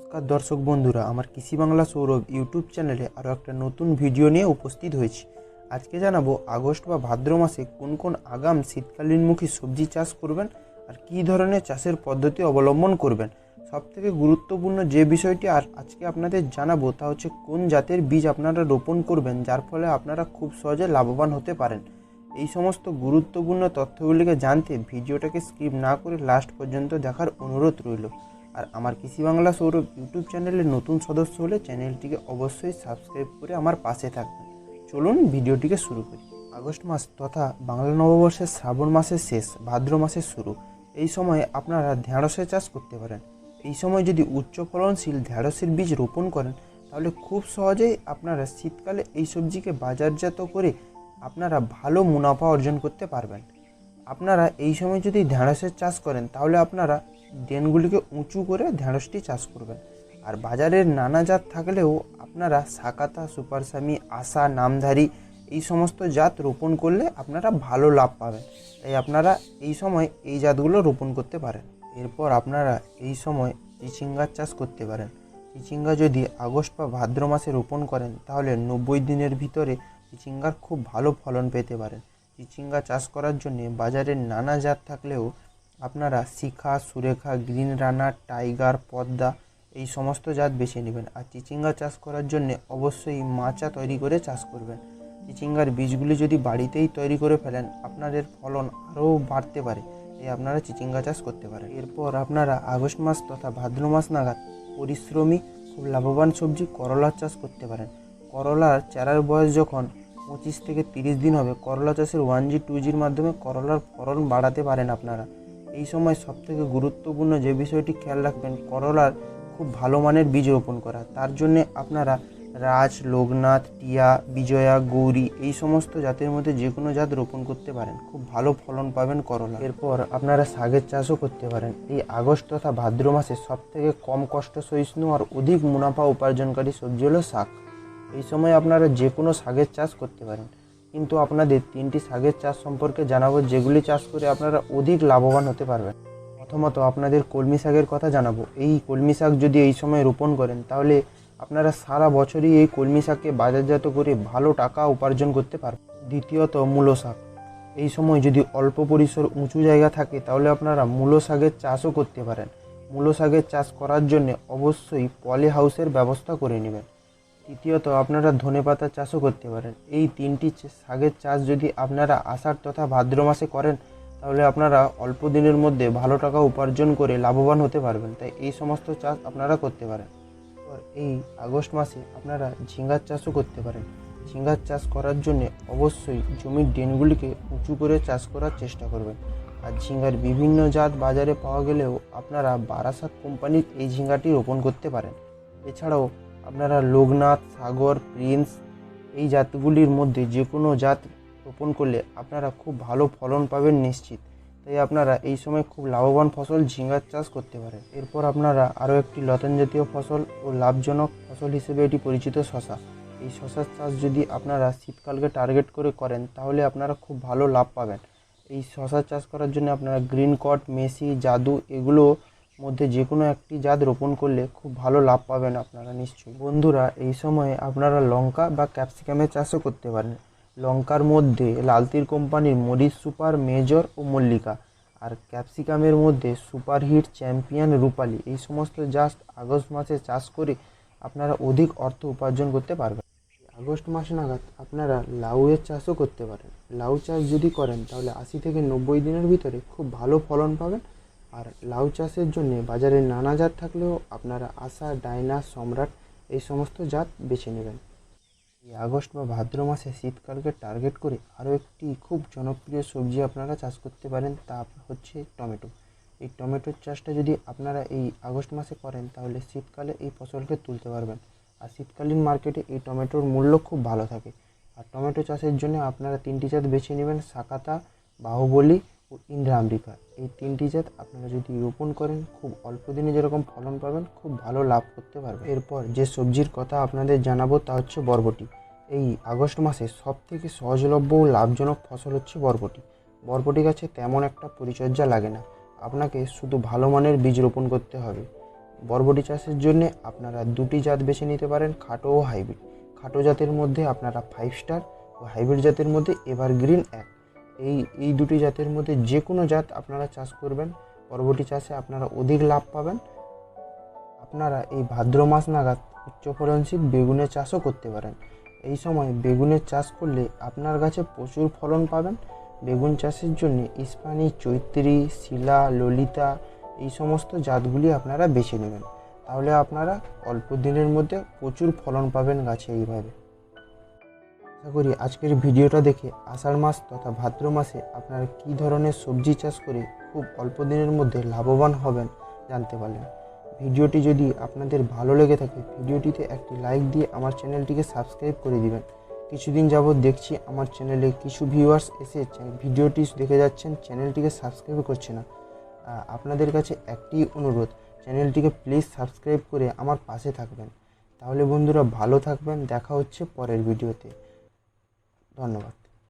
নমস্কার দর্শক বন্ধুরা, আমার কৃষি বাংলা সৌরভ ইউটিউব চ্যানেলে আরও একটা নতুন ভিডিও নিয়ে উপস্থিত হয়েছি। আজকে জানাব আগস্ট বা ভাদ্র মাসে কোন কোন আগাম শীতকালীনমুখী সবজি চাষ করবেন আর কী ধরনের চাষের পদ্ধতি অবলম্বন করবেন। সবথেকে গুরুত্বপূর্ণ যে বিষয়টি আর আজকে আপনাদের জানাব তা হচ্ছে কোন জাতের বীজ আপনারা রোপণ করবেন, যার ফলে আপনারা খুব সহজে লাভবান হতে পারেন। এই সমস্ত গুরুত্বপূর্ণ তথ্যগুলিকে জানতে ভিডিওটাকে স্কিপ না করে লাস্ট পর্যন্ত দেখার অনুরোধ রইল। আর আমার কৃষি বাংলা সৌরভ ইউটিউব চ্যানেলের নতুন সদস্য হলে চ্যানেলটিকে অবশ্যই সাবস্ক্রাইব করে আমার পাশে থাকবেন। চলুন ভিডিওটিকে শুরু করি। আগস্ট মাস তথা বাংলা নববর্ষের শ্রাবণ মাসের শেষ, ভাদ্র মাসের শুরু। এই সময়ে আপনারা ঢেঁড়সের চাষ করতে পারেন। এই সময় যদি উচ্চ ফলনশীল ঢেঁড়সের বীজ রোপণ করেন, তাহলে খুব সহজেই আপনারা শীতকালে এই সবজিকে বাজারজাত করে আপনারা ভালো মুনাফা অর্জন করতে পারবেন। আপনারা এই সময় যদি ঢেঁড়সের চাষ করেন, তাহলে আপনারা ড্রেনগুলিকে উঁচু করে ঢেঁড়সটি চাষ করবেন। আর বাজারের নানা জাত থাকলেও আপনারা সাকাতা, সুপারসামি, আশা, নামধারী এই সমস্ত জাত রোপণ করলে আপনারা ভালো লাভ পাবেন। তাই আপনারা এই সময় এই জাতগুলো রোপণ করতে পারেন। এরপর আপনারা এই সময় চিচিঙ্গার চাষ করতে পারেন। চিচিঙ্গা যদি আগস্ট বা ভাদ্র মাসে রোপণ করেন, তাহলে নব্বই দিনের ভিতরে চিচিঙ্গার খুব ভালো ফলন পেতে পারেন। চিচিঙ্গা চাষ করার জন্য বাজারে নানা জাত থাকলেও আপনারা Shikha, Surekha, green runner tiger, Padma এই সমস্ত জাত বেছে নেবেন। আর চিচিঙ্গা চাষ করার জন্য অবশ্যই মাচা তৈরি করে চাষ করবেন। চিচিঙ্গার বীজগুলি যদি বাড়িতেই তৈরি করে ফেলেন, আপনাদের ফলন আরও বাড়তে পারে। এই আপনারা চিচিঙ্গা চাষ করতে পারেন। এরপর আপনারা আগস্ট মাস তথা ভাদ্র মাস নাগাদ পরিশ্রমী, খুব লাভবান সবজি করলার চাষ করতে পারেন। করলার চারার বয়স যখন পঁচিশ থেকে তিরিশ দিন হবে, করলা চাষের ওয়ান জি টু জির মাধ্যমে করলার ফলন বাড়াতে পারেন আপনারা। এই সময় সবথেকে গুরুত্বপূর্ণ যে বিষয়টি খেয়াল রাখবেন, করলার খুব ভালো মানের বীজ রোপণ করা। তার জন্যে আপনারা রাজ, লোকনাথ, টিয়া, বিজয়া, গৌরী এই সমস্ত জাতের মধ্যে যে কোনো জাত রোপণ করতে পারেন। খুব ভালো ফলন পাবেন করলা। এরপর আপনারা শাকের চাষও করতে পারেন। এই আগস্ট তথা ভাদ্র মাসে সবথেকে কম কষ্ট সহিষ্ণু আর অধিক মুনাফা উপার্জনকারী সবজি হলো শাক। এই সময় আপনারা যে কোনো শাকের চাষ করতে পারেন। কিন্তু আপনাদের তিনটি শাকের চাষ সম্পর্কে জানাব, যেগুলি চাষ করে আপনারা অধিক লাভবান হতে পারবেন। প্রথমত আপনাদের কলমি শাকের কথা জানাব। এই কলমি শাক যদি এই সময় রোপণ করেন, তাহলে আপনারা সারা বছরই এই কলমি শাককে বাজারজাত করে ভালো টাকা উপার্জন করতে পারবেন। দ্বিতীয়ত মূলো শাক। এই সময় যদি অল্প পরিসর উঁচু জায়গা থাকে, তাহলে আপনারা মূলো শাকের চাষও করতে পারেন। মূলো শাকের চাষ করার জন্য অবশ্যই পলি হাউসের ব্যবস্থা করে নেবেন। তৃতীয়ত, আপনারা ধনেপাতা চাষও করতে পারেন। এই তিনটি শাকের চাষ যদি আপনারা আষাঢ় তথা ভাদ্র মাসে করেন, তাহলে আপনারা অল্প দিনের মধ্যে ভালো টাকা উপার্জন করে লাভবান হতে পারবেন। তাই এই সমস্ত চাষ আপনারা করতে পারেন। এই আগস্ট মাসে আপনারা ঝিঙ্গার চাষও করতে পারেন। ঝিঙ্গার চাষ করার জন্য অবশ্যই জমির ড্রেনগুলিকে উঁচু করে চাষ করার চেষ্টা করবেন। আর ঝিঙ্গার বিভিন্ন জাত বাজারে পাওয়া গেলেও আপনারা বারাসাত কোম্পানির এই ঝিঙ্গাটি রোপণ করতে পারেন। এছাড়াও আপনারা লোকনাথ, সাগর, প্রিন্স, এই জাতগুলির মধ্যে যে কোনো জাত রোপণ করলে আপনারা খুব ভালো ফলন পাবেন নিশ্চিত। তাই আপনারা এই সময় খুব লাভবান ফসল ঝিঙ্গার চাষ করতে পারেন। এরপর আপনারা আরও একটি লতান জাতীয় ফসল ও লাভজনক ফসল হিসেবে এটি পরিচিত শশা। এই শশার চাষ যদি আপনারা শীতকালকে টার্গেট করে করেন, তাহলে আপনারা খুব ভালো লাভ পাবেন। এই শশা চাষ করার জন্য আপনারা গ্রিন কট মেসি জাদু, এগুলো মধ্যে যে কোনো একটি জাত রোপণ করলে খুব ভালো লাভ পাবেন আপনারা নিশ্চয়ই। বন্ধুরা, এই সময়ে আপনারা লঙ্কা বা ক্যাপসিকামের চাষও করতে পারেন। লঙ্কার মধ্যে লালতির কোম্পানির মরিচ সুপার, মেজর ও মল্লিকা আর ক্যাপসিকামের মধ্যে সুপারহিট চ্যাম্পিয়ন রূপালি। এই সমস্ত জাস্ট আগস্ট মাসে চাষ করে আপনারা অধিক অর্থ উপার্জন করতে পারবেন। আগস্ট মাস নাগাদ আপনারা লাউয়ের চাষও করতে পারেন। লাউ চাষ যদি করেন, তাহলে আশি থেকে নব্বই দিনের ভিতরে খুব ভালো ফলন পাবেন আর লাউ চাষের জন্য বাজারে নানা জাত থাকলেও আপনারা আশা ডাইনা, সম্রাট এই সমস্ত জাত বেছে নেবেন। এই আগস্ট বা ভাদ্র মাসে শীতকালকে টার্গেট করে আরও একটি খুব জনপ্রিয় সবজি আপনারা চাষ করতে পারেন, তা হচ্ছে টমেটো। এই টমেটোর চাষটা যদি আপনারা এই আগস্ট মাসে করেন, তাহলে শীতকালে এই ফসলকে তুলতে পারবেন। আর শীতকালীন মার্কেটে এই টমেটোর মূল্য খুব ভালো থাকে। আর টমেটো চাষের জন্য আপনারা তিনটি জাত বেছে নেবেন, সাকাতা, বাহুবলী ও ইন্দ্রা আমেরিকা এই তিনটি জাত আপনারা যদি রোপণ করেন, খুব অল্প দিনে যেরকম ফলন পাবেন, খুব ভালো লাভ করতে পারবেন। এরপর যে সবজির কথা আপনাদের জানাব, তা হচ্ছে বরবটি। এই আগস্ট মাসে সব থেকে সহজলভ্য ও লাভজনক ফসল হচ্ছে বরবটি। বরবটি গাছে তেমন একটা পরিচর্যা লাগে না। আপনাকে শুধু ভালো মানের বীজ রোপণ করতে হবে। বরবটি চাষের জন্য আপনারা দুটি জাত বেছে নিতে পারেন, খাটো ও হাইব্রিড। খাটো জাতের মধ্যে আপনারা ফাইভ স্টার ও হাইব্রিড জাতের মধ্যে এভারগ্রিন এক। এই এই দুটি জাতের মধ্যে যে কোনো জাত আপনারা চাষ করবেন বরবটি চাষে আপনারা অধিক লাভ পাবেন। আপনারা এই ভাদ্র মাস নাগাদ উচ্চ ফলনশীল বেগুনের চাষও করতে পারেন। এই সময় বেগুনের চাষ করলে আপনার গাছে প্রচুর ফলন পাবেন। বেগুন চাষের জন্য ইস্পানি, চৈত্রী, শিলা, ললিতা, এই সমস্ত জাতগুলি আপনারা বেছে নেবেন। তাহলে আপনারা অল্প দিনের মধ্যে প্রচুর ফলন পাবেন গাছে এইভাবে। আশা করি আজকের ভিডিওটা দেখে আষাঢ় মাস তথা ভাদ্র মাসে আপনারা কী ধরনের সবজি চাষ করে খুব অল্প দিনের মধ্যে লাভবান হবেন জানতে পারলেন। ভিডিওটি যদি আপনাদের ভালো লেগে থাকে, ভিডিওটিতে একটি লাইক দিয়ে আমার চ্যানেলটিকে সাবস্ক্রাইব করে দিবেন। কিছুদিন যাবৎ দেখছি আমার চ্যানেলে কিছু ভিউয়ার্স এসে ভিডিওটি দেখে যাচ্ছেন, চ্যানেলটিকে সাবস্ক্রাইব করছে না। আপনাদের কাছে একটি অনুরোধ, চ্যানেলটিকে প্লিজ সাবস্ক্রাইব করে আমার পাশে থাকবেন। তাহলে বন্ধুরা ভালো থাকবেন, দেখা হচ্ছে পরের ভিডিওতে। ধন্যবাদ